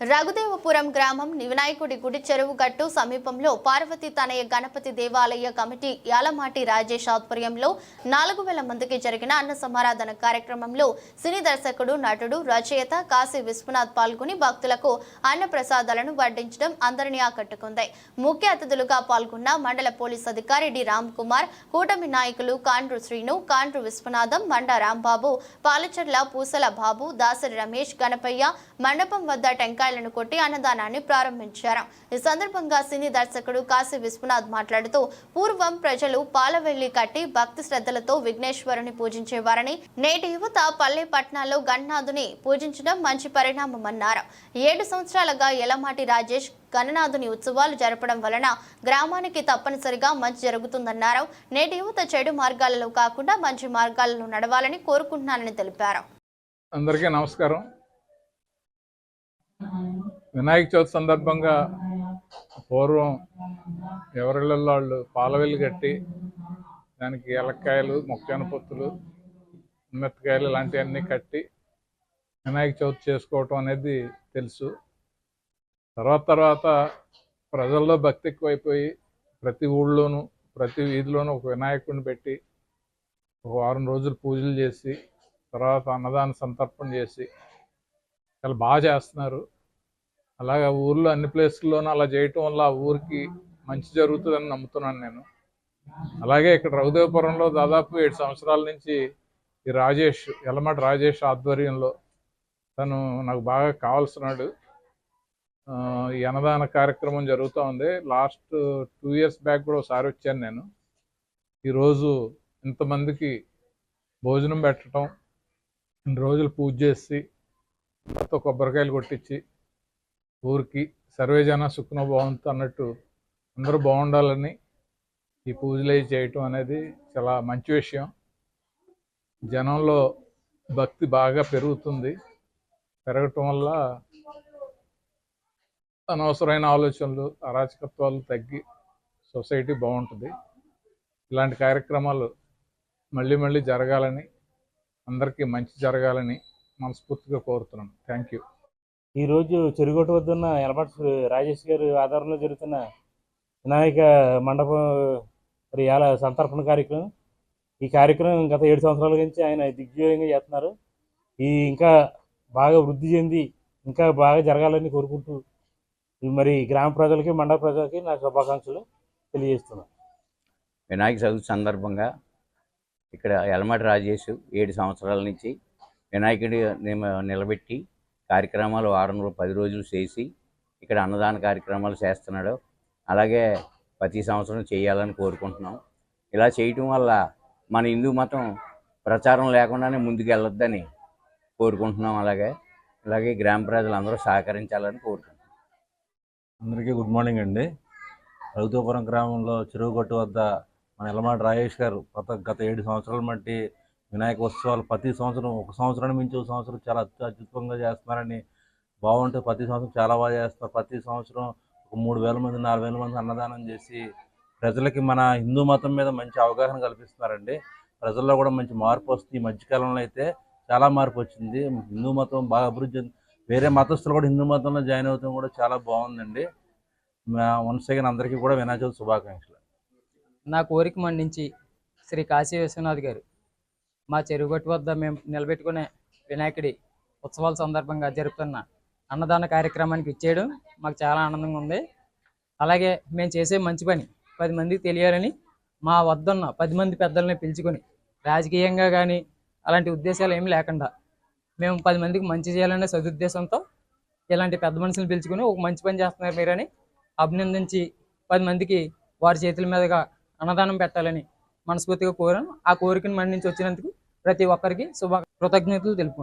రఘుదేవపురం గ్రామం వినాయకుడి గుడి చెరువు గట్టు సమీపంలో పార్వతి తనయ గణపతి దేవాలయ కమిటీ యాలమాటి రాజేష్ ఆధ్వర్యంలో నాలుగు వేల మందికి జరిగిన అన్న సమారాధన కార్యక్రమంలో సినీ దర్శకుడు నటుడు రచయిత కాశీ విశ్వనాథ్ పాల్గొని భక్తులకు అన్న ప్రసాదాలను వడ్డించడం అందరినీ ఆకట్టుకుంది. ముఖ్య అతిథులుగా పాల్గొన్న మండల పోలీస్ అధికారి డి. రామ్ కుమార్ కూటమి నాయకులు కాండ్రు శ్రీను కాండ్రు విశ్వనాథం మండ రాంబాబు పాలచర్ల పూసల బాబు దాసరి రమేష్ గణపయ్య మండపం వద్ద టెంకాయలను కొట్టి అన్నదానాన్ని ప్రారంభించారు. ఈ సందర్భంగా సినీ దర్శకుడు కాశీ విశ్వనాథ్ మాట్లాడుతూ పూర్వం ప్రజలు పాలవెల్లి కట్టి భక్తి శ్రద్ధలతో విఘ్నేశ్వరుని పూజించేవారని నేటి యువత పల్లె పట్టణాల్లో గణనాథుని పూజించడం మంచి పరిణామమన్నారు. ఏడు సంవత్సరాలుగా ఎలమాటి రాజేష్ గణనాథుని ఉత్సవాలు జరపడం వలన గ్రామానికి తప్పనిసరిగా మంచి జరుగుతుందన్నారు. నేటి యువత చెడు మార్గాలలో కాకుండా మంచి మార్గాలలో నడవాలని కోరుకుంటున్నానని తెలిపారు. అందరికీ నమస్కారం. వినాయక చవితి సందర్భంగా పూర్వం ఎవరిళ్ళల్లో వాళ్ళు పాలవెల్లి కట్టి దానికి ఎలక్కాయలు మొక్కజొన్న పొత్తులు మిరపకాయలు ఇలాంటివన్నీ కట్టి వినాయక చవితి చేసుకోవటం అనేది తెలుసు. తర్వాత తర్వాత ప్రజల్లో భక్తి ఎక్కువైపోయి ప్రతి ఊళ్ళోనూ ప్రతి వీధిలోనూ ఒక వినాయకుడిని పెట్టి ఒక వారం రోజులు పూజలు చేసి తర్వాత అన్నదాన సంతర్పణ చేసి చాలా బాగా చేస్తున్నారు. అలాగా ఊర్లో అన్ని ప్లేసుల్లోనూ అలా చేయటం వల్ల ఆ ఊరికి మంచి జరుగుతుందని నమ్ముతున్నాను నేను. అలాగే ఇక్కడ రఘుదేవపురంలో దాదాపు ఏడు సంవత్సరాల నుంచి ఈ రాజేష్ ఎలమటి రాజేష్ ఆధ్వర్యంలో తను నాకు బాగా కావాల్సినాడు. ఈ అన్నదాన కార్యక్రమం జరుగుతూ ఉంది. లాస్ట్ టూ ఇయర్స్ బ్యాక్ కూడా ఒకసారి వచ్చాను నేను. ఈరోజు ఇంతమందికి భోజనం పెట్టడం రెండు రోజులు పూజ చేసి మొత్తం కొబ్బరికాయలు కొట్టించి ఊరికి సర్వేజన సుఖన బాగుంది అన్నట్టు అందరూ బాగుండాలని ఈ పూజలు అవి చేయటం అనేది చాలా మంచి విషయం. జనంలో భక్తి బాగా పెరుగుతుంది. పెరగటం వల్ల అనవసరమైన ఆలోచనలు అరాచకత్వాలు తగ్గి సొసైటీ బాగుంటుంది. ఇలాంటి కార్యక్రమాలు మళ్ళీ మళ్ళీ జరగాలని అందరికీ మంచి జరగాలని మనస్ఫూర్తిగా కోరుతున్నాను. Thank you. ఈరోజు చెరుగొట్టు వద్ద ఉన్న ఎలమట్ రాజేష్ గారి ఆధారంలో జరుగుతున్న వినాయక మండపం మరి ఎలా సంతర్పణ కార్యక్రమం. ఈ కార్యక్రమం గత ఏడు సంవత్సరాల నుంచి ఆయన దిగ్విజయంగా చేస్తున్నారు. ఈ ఇంకా బాగా వృద్ధి చెంది ఇంకా బాగా జరగాలని కోరుకుంటూ మరి గ్రామ ప్రజలకి మండల ప్రజలకి నా శుభాకాంక్షలు తెలియజేస్తున్నాను. వినాయక చవితి సందర్భంగా ఇక్కడ ఎలమటి రాజేష్ ఏడు సంవత్సరాల నుంచి వినాయకుడి నిమ- నిలబెట్టి కార్యక్రమాలు వారం పది రోజులు చేసి ఇక్కడ అన్నదాన కార్యక్రమాలు చేస్తున్నాడు. అలాగే ప్రతి సంవత్సరం చేయాలని కోరుకుంటున్నాం. ఇలా చేయటం వల్ల మన హిందూ మతం ప్రచారం లేకుండానే ముందుకు వెళ్ళొద్దని కోరుకుంటున్నాం అలాగే. అలాగే గ్రామ ప్రజలందరూ సహకరించాలని కోరుకుంటున్నాం. అందరికీ గుడ్ మార్నింగ్ అండి. రఘుతోపురం గ్రామంలో చెరువుగట్టు వద్ద మన ఎలమాటి రాజేష్ గారు గత గత ఏడు సంవత్సరాల మట్టి వినాయక ఉత్సవాలు ప్రతి సంవత్సరం ఒక సంవత్సరం మించి ఒక సంవత్సరం చాలా అత్యద్భుతంగా చేస్తున్నారని బాగుంటుంది ప్రతి సంవత్సరం చాలా బాగా చేస్తారు. ప్రతి సంవత్సరం ఒక మూడు వేల మంది నాలుగు వేల మంది అన్నదానం చేసి ప్రజలకి మన హిందూ మతం మీద మంచి అవగాహన కల్పిస్తున్నారండి. ప్రజల్లో కూడా మంచి మార్పు వస్తుంది. ఈ మధ్యకాలంలో అయితే చాలా మార్పు వచ్చింది. హిందూ మతం బాగా అభివృద్ధి వేరే మతస్థులు కూడా హిందూ మతంలో జాయిన్ అవుతాం కూడా చాలా బాగుందండి. వన్స్ అగైన్ అందరికీ కూడా వినాయక చవితి శుభాకాంక్షలు. నా కోరిక మండించి శ్రీ కాశీ విశ్వనాథ్ గారు మా చెరువుగట్టు వద్ద మేము నిలబెట్టుకునే వినాయకుడి ఉత్సవాల సందర్భంగా జరుపుతున్న అన్నదాన కార్యక్రమానికి ఇచ్చేయడం మాకు చాలా ఆనందంగా ఉంది. అలాగే మేము చేసే మంచి పని పది మందికి తెలియాలని మా వద్దున్న పది మంది పెద్దల్ని పిలుచుకొని రాజకీయంగా కానీ అలాంటి ఉద్దేశాలు ఏమి లేకుండా మేము పది మందికి మంచి చేయాలనే సదుద్దేశంతో ఇలాంటి పెద్ద మనుషులు పిలుచుకొని ఒక మంచి పని చేస్తున్నారు మీరని అభినందించి పది మందికి వారి చేతుల మీదుగా అన్నదానం పెట్టాలని మనస్ఫూర్తిగా కోరాను. ఆ కోరికను మన్నించి వచ్చినందుకు ప్రతి ఒక్కరికి శుభ కృతజ్ఞతలు తెలుపు